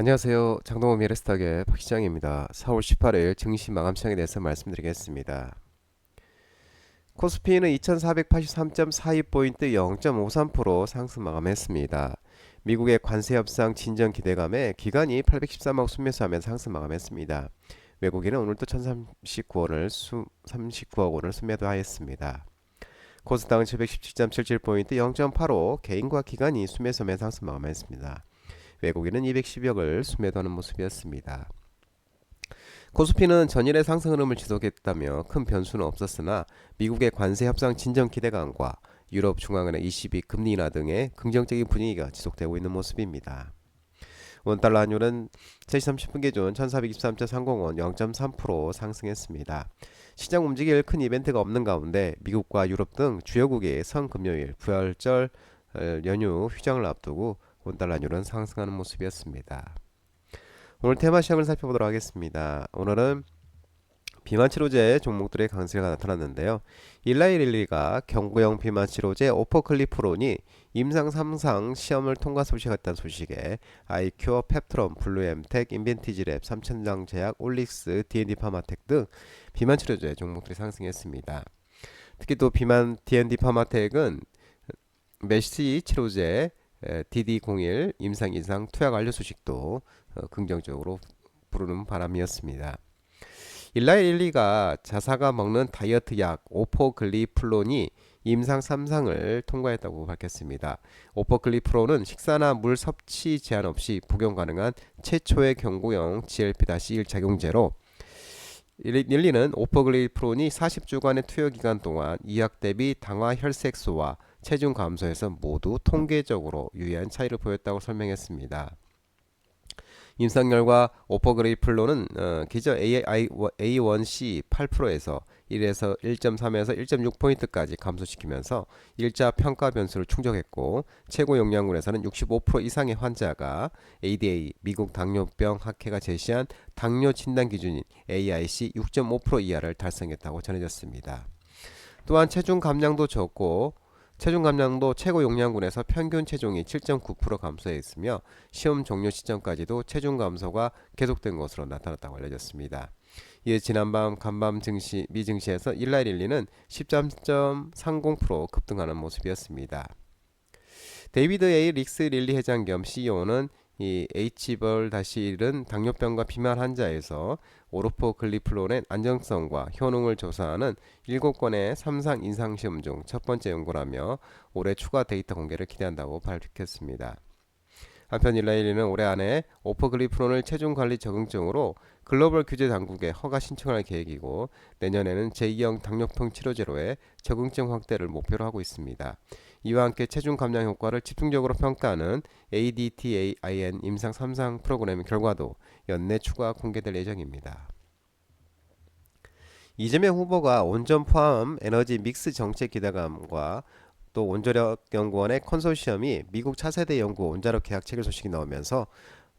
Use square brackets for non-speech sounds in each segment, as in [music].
안녕하세요. 장동호 미래스탁의 박시장입니다. 4월 18일 증시 마감 시장에 대해서 말씀드리겠습니다. 코스피는 2483.42포인트 0.53% 상승 마감했습니다. 미국의 관세 협상 진전 기대감에 기관이 813억 순매수하면 상승 마감했습니다. 외국인은 오늘도 1039원을 수, 39억 원을 순매도하였습니다. 코스닥은 717.77포인트 0.85 개인과 기관이 순매수하면 상승 마감했습니다. 외국인은 210억을 수매도하는 모습이었습니다. 코스피는 전일의 상승 흐름을 지속했다며 큰 변수는 없었으나 미국의 관세 협상 진정 기대감과 유럽 중앙은행 ECB 금리 인하 등의 긍정적인 분위기가 지속되고 있는 모습입니다. 원달러 환율은 3시 30분 기준 1423.30원 0.3% 상승했습니다. 시장 움직일 큰 이벤트가 없는 가운데 미국과 유럽 등 주요국이 성금요일 부활절 연휴 휴장을 앞두고 원달러율은 상승하는 모습이었습니다. 오늘 테마 시장을 살펴보도록 하겠습니다. 오늘은 비만 치료제 종목들의 강세가 나타났는데요. 일라이릴리가 경구용 비만 치료제 오퍼클리프론이 임상 3상 시험을 통과 소식했다는 소식에 아이큐어, 펩트론, 블루엠텍, 인벤티지랩, 삼천장 제약, 올릭스, D&D 파마텍 등 비만 치료제 종목들이 상승했습니다. 특히 또 비만 D&D 파마텍은 메시 치료제 DD01 임상 이상 투약 완료 소식도 어, 긍정적으로 부르는 바람이었습니다. 일라일리가 자사가 먹는 다이어트 약 오포글리플론이 임상 3상을 통과했다고 밝혔습니다. 오포글리플론은 식사나 물 섭취 제한 없이 복용 가능한 최초의 경구용 GLP-1 작용제로 일리는 오포글리프론이 40주간의 투여 기간 동안 이약 대비 당화 혈색소와 체중 감소에서 모두 통계적으로 유의한 차이를 보였다고 설명했습니다. 임상 결과 오퍼그레이플로는 어, 기저 A1C 8%에서 1에서 1.3에서 1.6포인트까지 감소시키면서 1자 평가 변수를 충족했고 최고 용량군에서는 65% 이상의 환자가 ADA 미국 당뇨병 학회가 제시한 당뇨 진단 기준인 AIC 6.5% 이하를 달성했다고 전해졌습니다. 또한 체중 감량도 적고 체중 감량도 최고 용량군에서 평균 체중이 7.9% 감소해 있으며 시험 종료 시점까지도 체중 감소가 계속된 것으로 나타났다고 알려졌습니다. 이에 지난밤 간밤 증시 미 증시에서 일라일리는 13.30% 급등하는 모습이었습니다. 데이비드 A 릭스 릴리 회장 겸 CEO는 이 H벌-1은 당뇨병과 비만 환자에서 오로포글리플론의 안정성과 효능을 조사하는 7건의 3상 인상 시험 중 첫 번째 연구라며 올해 추가 데이터 공개를 기대한다고 밝혔습니다. 한편 일라일리는 올해 안에 오퍼글리프론을 체중 관리 적응증으로 글로벌 규제 당국에 허가 신청할 계획이고 내년에는 제2형 당뇨병 치료제로의 적응증 확대를 목표로 하고 있습니다. 이와 함께 체중 감량 효과를 집중적으로 평가하는 ADTAIN 임상 3상 프로그램 결과도 연내 추가 공개될 예정입니다. 이재명 후보가 온전 포함 에너지 믹스 정책 기대감과 또 온전력 연구원의 컨소시엄이 미국 차세대 연구 온자력 계약 체결 소식이 나오면서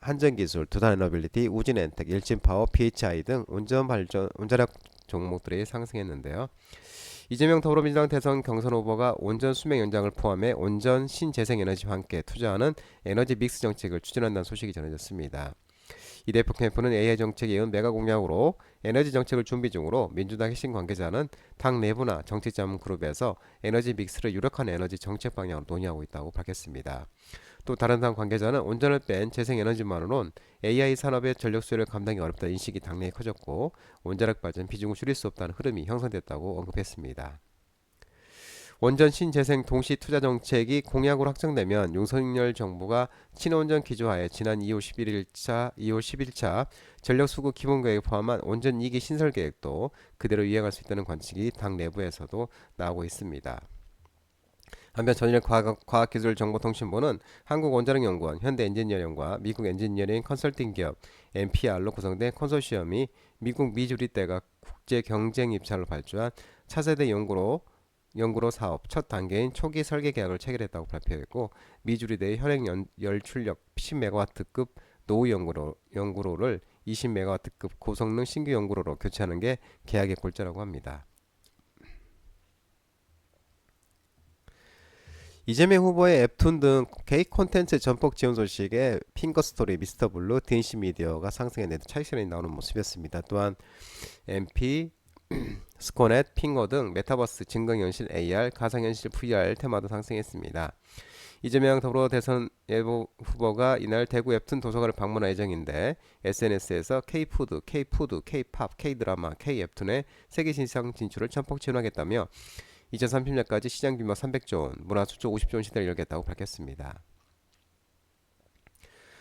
한전기술, 두산에너빌리티, 우진엔텍, 일진파워, PHI 등 온전 발전 온자력 종목들이 상승했는데요. 이재명 더불어민주당 대선 경선 후보가 온전 수명 연장을 포함해 온전 신재생에너지와 함께 투자하는 에너지 믹스 정책을 추진한다는 소식이 전해졌습니다. 이 대표 캠프는 AI 정책에 이은 메가 공약으로 에너지 정책을 준비 중으로 민주당 핵심 관계자는 당 내부나 정책 자문 그룹에서 에너지 믹스를 유력한 에너지 정책 방향으로 논의하고 있다고 밝혔습니다. 또 다른 당 관계자는 온전을 뺀 재생에너지만으론 AI 산업의 전력 수요를 감당이 어렵다는 인식이 당내에 커졌고 원자력 발전 비중을 줄일 수 없다는 흐름이 형성됐다고 언급했습니다. 원전 신재생 동시 투자 정책이 공약으로 확정되면 윤석열 정부가 친원전 기조하에 지난 2월 11일차 2월 10일차 전력 수급 기본 계획 포함한 원전 2기 신설 계획도 그대로 이행할 수 있다는 관측이 당 내부에서도 나오고 있습니다. 한편 전일 과학기술정보통신부는 한국원자력연구원, 현대엔지니어링과 미국 엔지니어링 컨설팅 기업 NPR로 구성된 컨소시엄이 미국 미주리대가 국제 경쟁 입찰로 발주한 차세대 연구로 연구로 사업 첫 단계인 초기 설계 계약을 체결했다고 발표했고 미주리대의 현행 연, 열출력 10메가와트급 노후 연구로, 연구로를 20메가와트급 고성능 신규 연구로로 교체하는 게 계약의 골자라고 합니다. 이재명 후보의 앱툰 등 K 콘텐츠 전폭 지원 소식에 핑거스토리, 미스터블루, DNC 미디어가 상승했는데 차익실현이 나오는 모습이었습니다. 또한 MP, [clears throat] 스코넷, 핑거 등 메타버스, 증강현실, AR, 가상현실, VR 테마도 상승했습니다. 이재명 더불어 대선 예보 후보가 이날 대구 앱툰 도서관을 방문할 예정인데 SNS에서 K푸드, K푸드, K팝, K드라마, K앱툰의 세계 시장 진출을 전폭 지원하겠다며 2030년까지 시장 규모 300조 원, 문화 수조 50조 원 시대를 열겠다고 밝혔습니다.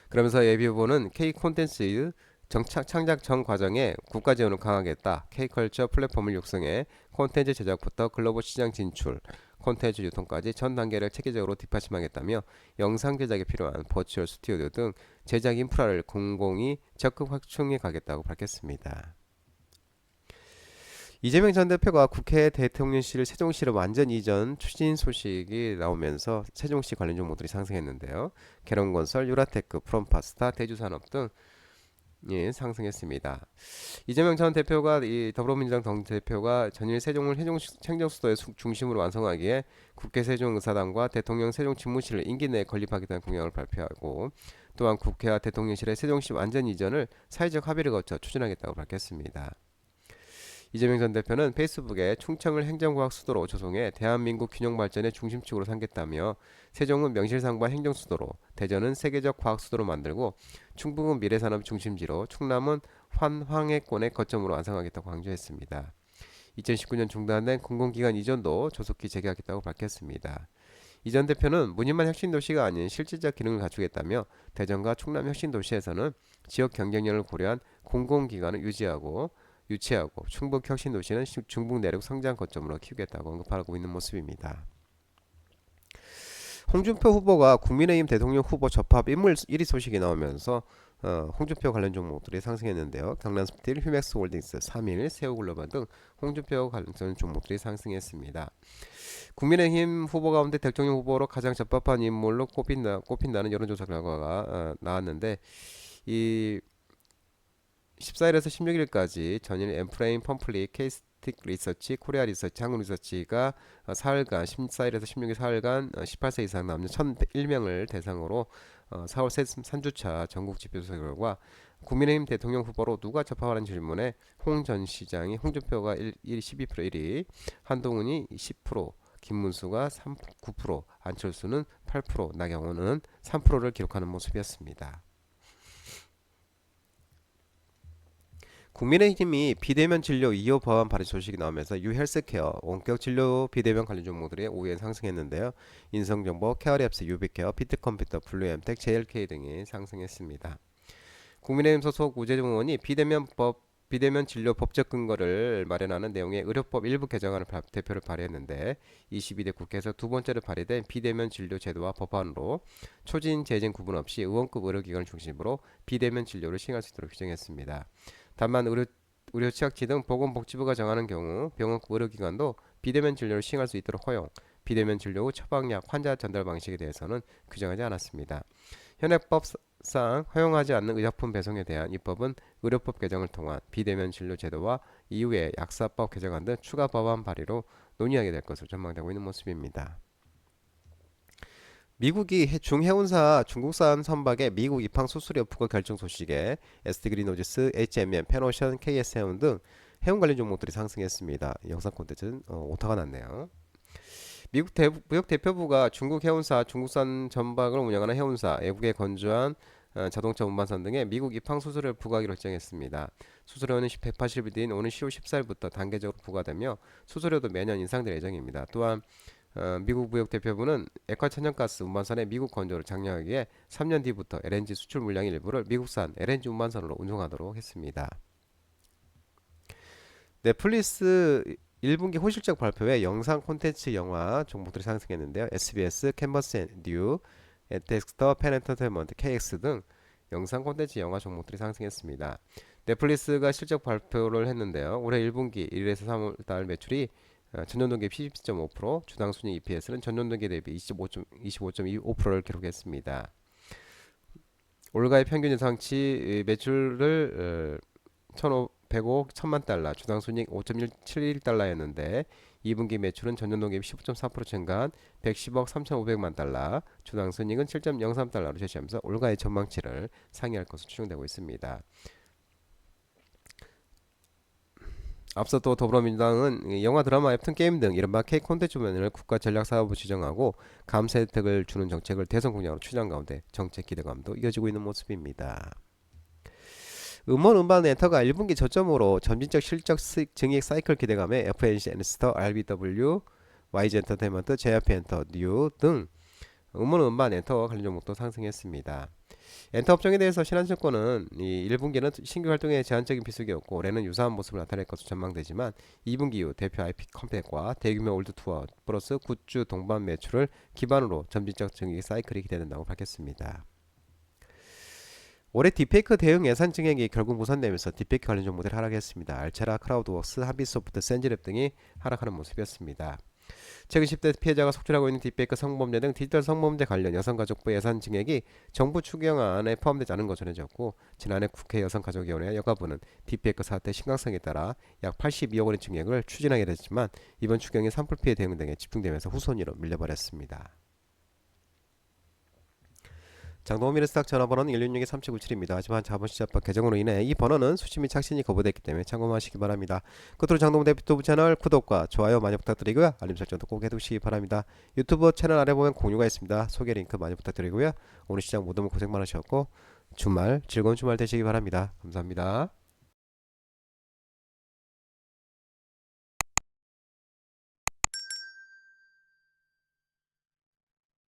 그러면서 예비 후보는 K 콘텐츠 정착 창작 전 과정에 국가 지원을 강화하겠다. K컬처 플랫폼을 육성해 콘텐츠 제작부터 글로벌 시장 진출, 콘텐츠 유통까지 전 단계를 체계적으로 뒷받침하겠다며 영상 제작에 필요한 버추얼 스튜디오 등 제작 인프라를 공공이 적극 확충해 가겠다고 밝혔습니다. 이재명 전 대표가 국회 대통령실 세종시를 완전 이전 추진 소식이 나오면서 세종시 관련 종목들이 상승했는데요. 개론건설, 유라테크, 프롬파스타, 대주산업 등 예, 상승했습니다. 이재명 전 대표가 이 더불어민주당 당 대표가 전일 세종을 세종 행정수도의 중심으로 완성하기에 국회 세종의사당과 대통령 세종 집무실을 임기 내에 건립하겠다는 공약을 발표하고 또한 국회와 대통령실의 세종시 완전 이전을 사회적 합의를 거쳐 추진하겠다고 밝혔습니다. 이재명 전 대표는 페이스북에 충청을 행정과학 수도로 조성해 대한민국 균형 발전의 중심축으로 삼겠다며 세종은 명실상부 행정 수도로, 대전은 세계적 과학 수도로 만들고 충북은 미래 산업 중심지로, 충남은 환황해권의 거점으로 완성하겠다고 강조했습니다. 2019년 중단된 공공기관 이전도 조속히 재개하겠다고 밝혔습니다. 이 전 대표는 무늬만 혁신도시가 아닌 실질적 기능을 갖추겠다며 대전과 충남 혁신도시에서는 지역 경쟁력을 고려한 공공기관을 유지하고 유치하고 충북 혁신 도시는 중북 내륙 성장 거점으로 키우겠다고 언급하고 있는 모습입니다. 홍준표 후보가 국민의힘 대통령 후보 접합 인물 1위 소식이 나오면서 어, 홍준표 관련 종목들이 상승했는데요. 경남스틸, 휴맥스홀딩스, 3일, 세우글로벌 등 홍준표 관련 종목들이 상승했습니다. 국민의힘 후보 가운데 대통령 후보로 가장 적합한 인물로 꼽힌다, 꼽힌다는 여론조사 결과가 어, 나왔는데 이 14일에서 16일까지 전일 엠프레임 펌플리 케이스틱 리서치 코리아 리서치 한국 리서치가 사흘간 14일에서 16일 사흘간 18세 이상 남녀 1001명을 대상으로 4월 3주차 전국 집회조사 결과 국민의힘 대통령 후보로 누가 접합하는 질문에 홍 전 시장이 홍준표가 1, 1 12% 1위, 한동훈이 10%, 김문수가 3, 9%, 안철수는 8%, 나경원은 3%를 기록하는 모습이었습니다. 국민의힘이 비대면 진료 2호 법안 발의 소식이 나오면서 유헬스케어, 원격 진료 비대면 관련 종목들이 5위에 상승했는데요. 인성정보, 케어랩스, 유비케어, 비트컴퓨터, 블루엠텍, JLK 등이 상승했습니다. 국민의힘 소속 우재중 의원이 비대면 법 비대면 진료 법적 근거를 마련하는 내용의 의료법 일부 개정안을 대표를 발의했는데 22대 국회에서 두 번째로 발의된 비대면 진료 제도와 법안으로 초진 재진 구분 없이 의원급 의료기관을 중심으로 비대면 진료를 시행할 수 있도록 규정했습니다. 다만 의료 의료 취약지 등 보건복지부가 정하는 경우 병원 의료기관도 비대면 진료를 시행할 수 있도록 허용, 비대면 진료 후 처방약 환자 전달 방식에 대해서는 규정하지 않았습니다. 현행법상 허용하지 않는 의약품 배송에 대한 입법은 의료법 개정을 통한 비대면 진료 제도와 이후에 약사법 개정안 등 추가 법안 발의로 논의하게 될 것으로 전망되고 있는 모습입니다. 미국이 중해운사 중국산 선박의 미국 입항 수수료 부과 결정 소식에 ST 그린오지스, HMM, 페노션, KS해운 등 해운 관련 종목들이 상승했습니다. 영상 콘텐츠는 어, 오타가 났네요. 미국 대, 무역 대표부가 중국 해운사 중국산 전박을 운영하는 해운사 외국에 건조한 어, 자동차 운반선 등의 미국 입항 수수료를 부과하기로 결정했습니다. 수수료는 180일 뒤인 오는 10월 14일부터 단계적으로 부과되며 수수료도 매년 인상될 예정입니다. 또한 어, 미국 무역 대표부는 액화 천연가스 운반선의 미국 건조를 장려하기에 3년 뒤부터 LNG 수출 물량의 일부를 미국산 LNG 운반선으로 운송하도록 했습니다. 넷플릭스 1분기 호실적 발표에 영상 콘텐츠 영화 종목들이 상승했는데요. SBS, 캔버스 뉴, 텍스터, 펜엔터테인먼트, KX 등 영상 콘텐츠 영화 종목들이 상승했습니다. 넷플릭스가 실적 발표를 했는데요. 올해 1분기 1에서 3월 매출이 어, 전년 동기 17.5%, 주당 순위 EPS는 전년 동기 대비 25.25%를 기록했습니다. 올가의 평균 예상치 매출을 105억 1000만 달러, 주당 순이익 5.71 달러였는데 2분기 매출은 전년 동기 15.4% 증가한 110억 3,500만 달러, 주당 순이익은 7.03 달러로 제시하면서 올가의 전망치를 상회할 것으로 추정되고 있습니다. 앞서 또 더불어민주당은 영화, 드라마, 웹툰, 게임 등 이른바 K 콘텐츠 면을 국가 전략 사업으로 지정하고 감세 혜택을 주는 정책을 대선 공약으로 추진 가운데 정책 기대감도 이어지고 있는 모습입니다. 음원 음반 엔터가 1분기 저점으로 점진적 실적 증액 사이클 기대감에 FNC 엔스터, RBW, YG 엔터테인먼트, JYP 엔터, 뉴 등 음원 음반 엔터 관련 종목도 상승했습니다. 엔터 업종에 대해서 신한증권은 이 1분기는 신규 활동에 제한적인 비수기였고 올해는 유사한 모습을 나타낼 것으로 전망되지만 2분기 이후 대표 IP 컴팩과 대규모 올드 투어 플러스 굿즈 동반 매출을 기반으로 점진적 증액 사이클이 기대된다고 밝혔습니다. 올해 딥페이크 대응 예산 증액이 결국 무산되면서 딥페이크 관련 종목들이 하락했습니다. 알체라, 크라우드웍스, 하비소프트, 센지랩 등이 하락하는 모습이었습니다. 최근 10대 피해자가 속출하고 있는 딥페이크 성범죄 등 디지털 성범죄 관련 여성가족부 예산 증액이 정부 추경안에 포함되지 않은 것으로 전해졌고 지난해 국회 여성가족위원회 여가부는 딥페이크 사태 심각성에 따라 약 82억 원의 증액을 추진하게 됐지만 이번 추경이 산불 피해 대응 등에 집중되면서 후손위로 밀려버렸습니다. 장동민의 스탁 전화번호는 166-3797입니다. 하지만 자본시장법 개정으로 인해 이 번호는 수치 및 착신이 거부됐기 때문에 참고하시기 바랍니다. 끝으로 장동민 대표부 채널 구독과 좋아요 많이 부탁드리고요. 알림 설정도 꼭 해두시기 바랍니다. 유튜브 채널 아래 보면 공유가 있습니다. 소개 링크 많이 부탁드리고요. 오늘 시장 모두 고생 많으셨고 주말 즐거운 주말 되시기 바랍니다. 감사합니다.